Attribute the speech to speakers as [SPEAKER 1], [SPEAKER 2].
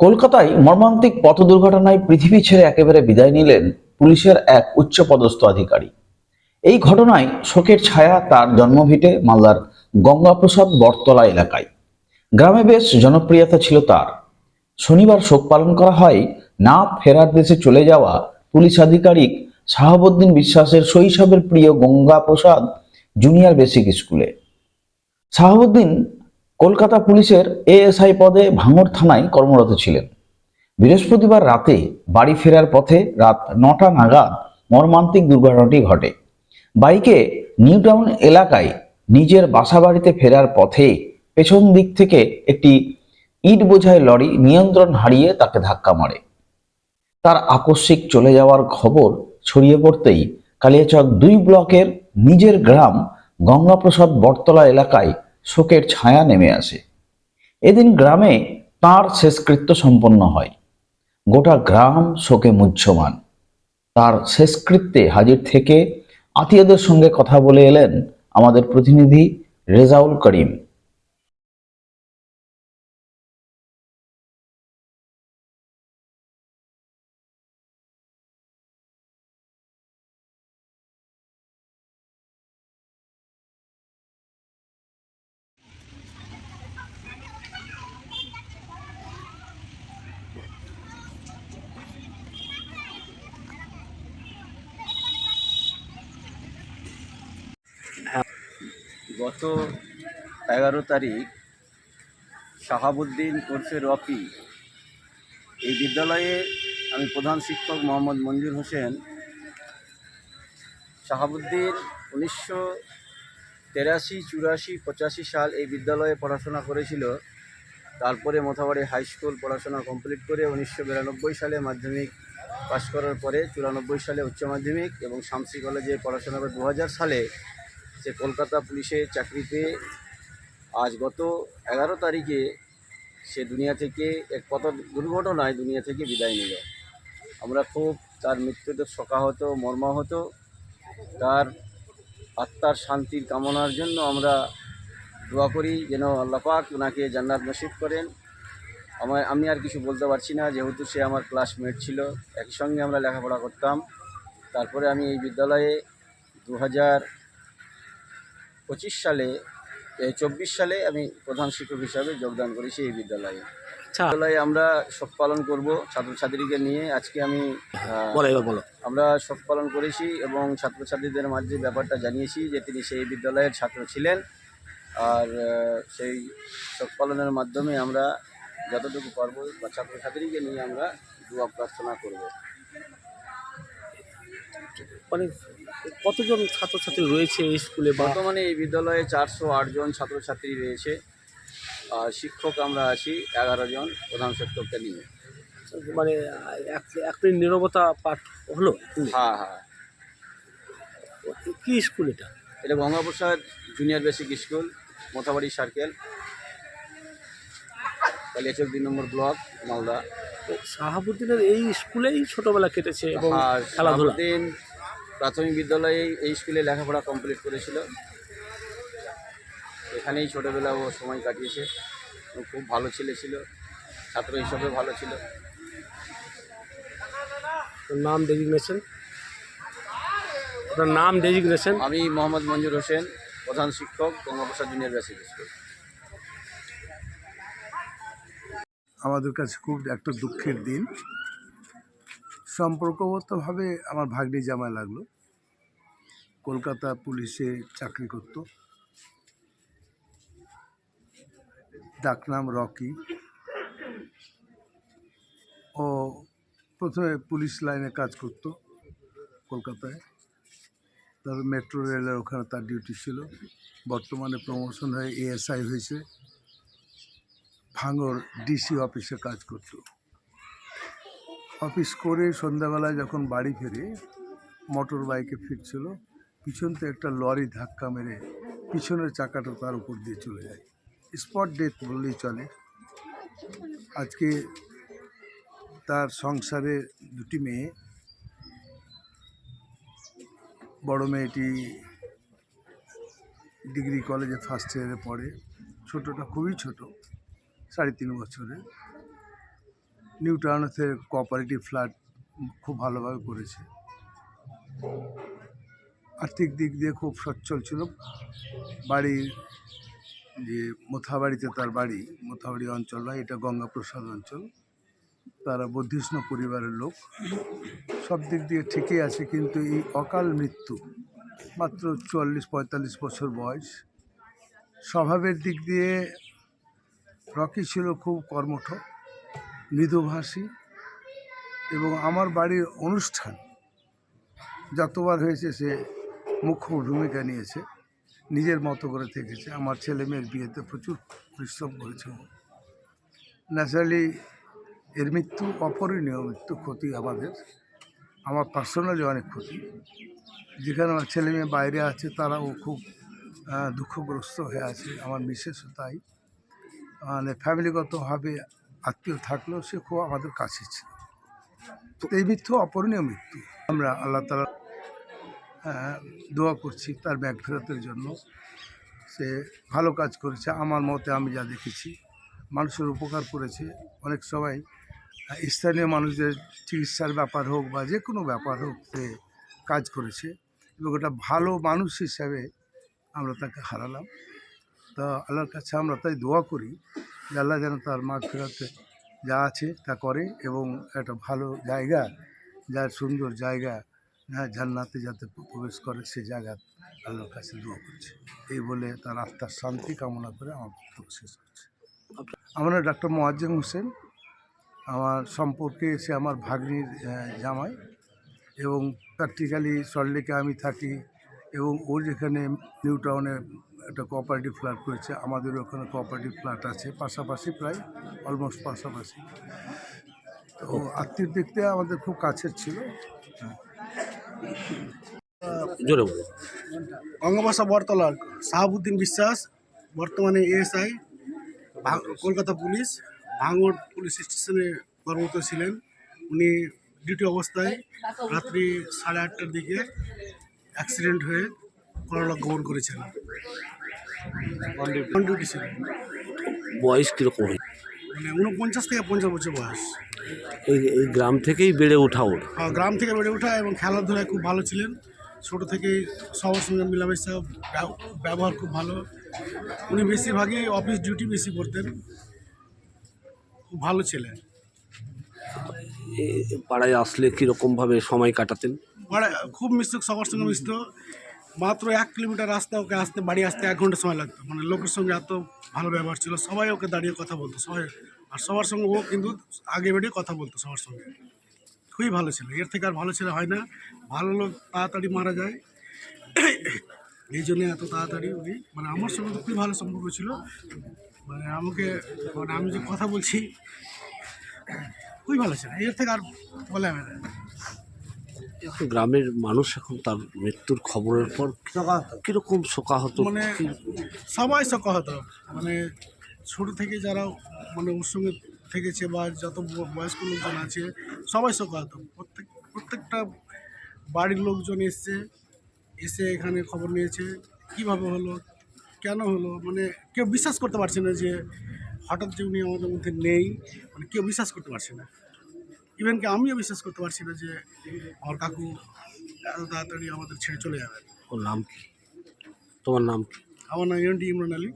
[SPEAKER 1] কলকাতায় মর্মান্তিক পথ দুর্ঘটনায় পৃথিবী ছেড়ে একেবারে বিদায় নিলেন পুলিশের এক উচ্চপদস্থ আধিকারিক। এই ঘটনায় শোকের ছায়া তার জন্মভিটে মালদার গঙ্গাপ্রসাদ বটতলা এলাকায়। গ্রামে বেশ জনপ্রিয়তা ছিল তার। শনিবার শোক পালন করা হয় না ফেরার দেশে চলে যাওয়া পুলিশ আধিকারিক শাহাবুদ্দিন বিশ্বাসের শৈশবের প্রিয় গঙ্গাপ্রসাদ জুনিয়র বেসিক স্কুলে। শাহাবুদ্দিন কলকাতা পুলিশের এএসআই পদে ভাঙড় থানায় কর্মরত ছিলেন। বৃহস্পতিবার রাতে বাড়ি ফেরার পথে রাত নটা নাগাদ মর্মান্তিক দুর্ঘটনাটি ঘটে। বাইকে নিউটাউন এলাকায় নিজের বাসা বাড়িতে ফেরার পথে পেছন দিক থেকে একটি ইট বোঝাই লরি নিয়ন্ত্রণ হারিয়ে তাকে ধাক্কা মারে। তার আকস্মিক চলে যাওয়ার খবর ছড়িয়ে পড়তেই কালিয়াচক দুই ব্লকের নিজের গ্রাম গঙ্গাপ্রসাদ বটতলা এলাকায় শোকের ছায়া নেমে আসে। এদিন গ্রামে তার শেষকৃত্য সম্পন্ন হয়। গোটা গ্রাম শোকে মুহ্যমান। তার শেষকৃত্যে হাজির থেকে আত্মীয়দের সঙ্গে কথা বলে এলেন আমাদের প্রতিনিধি রেজাউল করিম।
[SPEAKER 2] গত এগারো তারিখ শাহাবুদ্দিন ওরফে রকি এই বিদ্যালয়ে আমি প্রধান শিক্ষক মোহাম্মদ মঞ্জুর হোসেন। শাহাবুদ্দিন উনিশশো তেরাশি, চুরাশি, পঁচাশি সাল এই বিদ্যালয়ে পড়াশোনা করেছিল। তারপরে মোথাবাড়ি হাই স্কুল পড়াশোনা কমপ্লিট করে উনিশশো বিরানব্বই সালে মাধ্যমিক পাশ করার পরে চুরানব্বই সালে উচ্চ মাধ্যমিক এবং শামসি কলেজে পড়াশোনা করে। দু হাজার সালে সে কলকাতা পুলিশে চাকরি পেয়ে আজ গত এগারো তারিখে সে দুনিয়া থেকে এক কত দুর্ঘটনায় দুনিয়া থেকে বিদায় নিল। আমরা খুব, তার মৃত্যুতে শোকাহত, মর্মাহত, তার আত্মার শান্তির কামনার জন্য আমরা দোয়া করি যেন আল্লাহ পাক ওনাকে জান্নাত নসিব করেন। আমার আমি আর কিছু বলতে পারছি না, যেহেতু সে আমার ক্লাসমেট ছিল। একই সঙ্গে আমরা লেখাপড়া করতাম। তারপরে আমি এই বিদ্যালয়ে দু হাজার পঁচিশ সালে চব্বিশ সালে আমি প্রধান শিক্ষক হিসাবে যোগদান করেছি এই বিদ্যালয়ে।
[SPEAKER 3] আচ্ছা।
[SPEAKER 2] বিদ্যালয়ে আমরা শোক পালন করব ছাত্রছাত্রীকে নিয়ে। আজকে আমি
[SPEAKER 3] বলো
[SPEAKER 2] আমরা শোক পালন করেছি এবং ছাত্রছাত্রীদের মাঝে ব্যাপারটা জানিয়েছি যে তিনি সেই বিদ্যালয়ের ছাত্র ছিলেন। আর সেই শোক পালনের মাধ্যমে আমরা যতটুকু পারব বা ছাত্রছাত্রীকে নিয়ে আমরা দোয়া প্রার্থনা করব।
[SPEAKER 3] মানে কতজন ছাত্রছাত্রী রয়েছে এই স্কুলে
[SPEAKER 2] বর্তমানে এই বিদ্যালয়ে চারশো জন ছাত্রছাত্রী রয়েছে। আর শিক্ষক আমরা আছি এগারো জন প্রধান শিক্ষককে নিয়ে।
[SPEAKER 3] মানে এক মিনিট নিরবতা পাঠ হলো?
[SPEAKER 2] হ্যাঁ হ্যাঁ।
[SPEAKER 3] কী স্কুল এটা?
[SPEAKER 2] এটা Gangaprasad junior basic school Mothabari circle. Kaliachak দুই নম্বর ব্লক মালদা।
[SPEAKER 3] শাহাবুদ্দিনের এই স্কুলেই ছোটবেলা কেটেছে এবং
[SPEAKER 2] আর
[SPEAKER 3] খেলাধুলা।
[SPEAKER 2] প্রাথমিক বিদ্যালয়ে এই স্কুলে লেখাপড়া কমপ্লিট করেছিল। এখানেই ছোটোবেলা ও সময় কাটিয়েছে। ও খুব ভালো ছেলে ছিল ছাত্র হিসাবে ভালো ছিল।
[SPEAKER 3] নাম ডেজিগনেশন? আপনার নাম ডেজিগনেশন?
[SPEAKER 2] আমি মোহাম্মদ মঞ্জুর হোসেন প্রধান শিক্ষক গঙ্গাপ্রসাদ জুনিয়র বেসিক স্কুল
[SPEAKER 4] আমাদের কাছে খুব একটা দুঃখের দিন। সম্পর্কগতভাবে আমার ভাগ্নি জামাই লাগল। কলকাতা পুলিশে চাকরি করত। ডাকনাম রকি। ও প্রথমে পুলিশ লাইনে কাজ করত কলকাতায়। তারপর মেট্রো রেলের ওখানে তার ডিউটি ছিল। বর্তমানে প্রমোশন হয়ে এএসআই হয়েছে। ভাঙর ডিসি অফিসে কাজ করত। অফিস করে সন্ধ্যাবেলায় যখন বাড়ি ফেরে, মোটর বাইকে ফিরছিল, পিছন থেকে একটা লরি ধাক্কা মেরে পিছনের চাকাটা তার উপর দিয়ে চলে যায়। স্পট ডেথ বললেই চলে। আজকে তার সংসারে দুটি মেয়ে, বড় মেয়েটি ডিগ্রি কলেজে ফার্স্ট ইয়ারে পড়ে, ছোটোটা খুবই ছোট। সাড়ে তিন বছরে। নিউ টাউনসের কোঅপারেটিভ ফ্ল্যাট খুব ভালোভাবে করেছে। আর্থিক দিক দিয়ে খুব সচ্ছল ছিল। বাড়ির যে মোথাবাড়িতে তার বাড়ি, মোথাবাড়ি অঞ্চল নয়, এটা গঙ্গাপ্রসাদ অঞ্চল। তারা বর্ধিষ্ণ পরিবারের লোক। সব দিক দিয়ে ঠিকই আছে, কিন্তু এই অকাল মৃত্যু, মাত্র চুয়াল্লিশ পঁয়তাল্লিশ বছর বয়স, স্বভাবের দিক দিয়ে রকি ছিল খুব কর্মঠ, মৃদুভাষী এবং আমার বাড়ির অনুষ্ঠান যতবার হয়েছে সে মুখ্য ভূমিকা নিয়েছে, নিজের মতো করে থেকেছে। আমার ছেলে মেয়ের বিয়েতে প্রচুর পরিশ্রম করেছে। ন্যাচারালি এর মৃত্যু অপরিণীয় মৃত্যু ক্ষতি আমাদের। আমার পার্সোনালি অনেক ক্ষতি। যেখানে আমার ছেলে মেয়ে বাইরে আছে, তারাও খুব দুঃখগ্রস্ত হয়ে আছে। আমার মিসেসও তাই। মানে ফ্যামিলিগতভাবে আত্মীয় থাকলেও সে খুব আমাদের কাছে ছিল। তো এই মৃত্যু অপরণীয় মৃত্যু। আমরা আল্লাহ তালা দোয়া করছি তার ব্যাগ ফেরতের জন্য। সে ভালো কাজ করেছে। আমার মতে আমি যা দেখেছি মানুষের উপকার করেছে। অনেক সময় আহ, স্থানীয় মানুষদের চিকিৎসার ব্যাপার হোক বা যে কোনো ব্যাপার হোক সে কাজ করেছে এবং ওটা ভালো মানুষ হিসাবে আমরা তাকে হারালাম। তা আল্লাহর কাছে আমরা তাই দোয়া করি যে আল্লাহ যেন তার মাঠ ফেরাতে যা আছে তা করে এবং একটা ভালো জায়গা, যার সুন্দর জায়গা হ্যাঁ জান্নাতে যাতে প্রবেশ করে সে জায়গা আল্লাহর কাছে দোয়া করছে। এই বলে তার আত্মার শান্তি কামনা করে আমার বক্তব্য শেষ করছে। আমার ডাক্তার মোয়াজ্জেম হোসেন। আমার সম্পর্কে সে আমার ভাগ্নির জামাই এবং প্র্যাকটিক্যালি সল্টলেকে আমি থাকি এবং ও যেখানে নিউ টাউনে একটা কোঅপারেটিভ ফ্ল্যাট করেছে আমাদের ওখানে কোঅপারেটিভ ফ্ল্যাট আছে পাশাপাশি প্রায় অলমোস্ট পাশাপাশি। তো আত্মীয় দেখতে আমাদের খুব কাছের ছিল।
[SPEAKER 3] জোরে
[SPEAKER 5] বরতলার শাহাবুদ্দিন বিশ্বাস বর্তমানে এএসআই কলকাতা পুলিশ ভাঙড় পুলিশ স্টেশনে কর্মরত ছিলেন। উনি ডিউটি অবস্থায় রাত্রি সাড়ে আটটার দিকে অ্যাক্সিডেন্ট হয়ে পরলোক গমন করেছেন। অন ডিউটি ছিলেন
[SPEAKER 3] বয়স কীরকম হয়?
[SPEAKER 5] মানে উনপঞ্চাশ থেকে পঞ্চাশ বছর বয়স।
[SPEAKER 3] এই এই গ্রাম থেকেই বেড়ে ওঠা ওর?
[SPEAKER 5] আহ, গ্রাম থেকে বেড়ে ওঠা এবং খেলাধুলায় খুব ভালো ছিলেন। ছোটো থেকেই সবার সঙ্গে মেলামেশা ব্যব- ব্যবহার খুব ভালো। উনি বেশিরভাগই অফিস ডিউটি বেশি করতেন। খুব ভালো ছিলেন।
[SPEAKER 3] এ- পাড়ায় আসলে কীরকমভাবে সময় কাটাতেন?
[SPEAKER 5] মানে খুব মিশুক সবার সঙ্গে মিশতো। মাত্র এক কিলোমিটার রাস্তা ওকে আসতে, বাড়ি আসতে এক ঘণ্টা সময় লাগতো। মানে লোকের সঙ্গে এত ভালো ব্যবহার ছিল, সবাই ওকে দাঁড়িয়ে কথা বলতো, সবাই। আর সবার সঙ্গে ও কিন্তু আগে বেরিয়ে কথা বলতো সবার সঙ্গে। খুবই ভালো ছিল, এর থেকে আর ভালো ছেলে হয় না। ভালো লোক তাড়াতাড়ি মারা যায়। এই জন্য এত তাড়াতাড়ি উনি মানে আমার সঙ্গে তো খুবই ভালো সম্পর্ক ছিল। মানে আমাকে মানে আমি যে কথা বলছি, খুবই ভালো ছিল, এর থেকে আর বলে আমি না।
[SPEAKER 3] গ্রামের মানুষ এখন তার মৃত্যুর খবরের পর কীরকম শোকাহত?
[SPEAKER 5] মানে সবাই সকা হতো মানে ছোট থেকে যারা মানে ওর সঙ্গে থেকেছে বা যত বয়স্ক লোকজন আছে সবাই সকা হতো প্রত্যেক প্রত্যেকটা বাড়ির লোকজন এসছে এসে এখানে খবর নিয়েছে কীভাবে হলো কেন হলো? মানে কেউ বিশ্বাস করতে পারছে না যে হঠাৎ যে উনি আমাদের মধ্যে নেই মানে কেউ বিশ্বাস করতে পারছে না। ইভেন কি আমিও বিশ্বাস করতে পারছি না যে আমার কাকু এত তাড়াতাড়ি আমাদের ছেড়ে চলে যাবে।
[SPEAKER 3] ওর নাম কি? তোমার নাম কি?
[SPEAKER 5] আমার নাম এন ডি ইমরান আলী।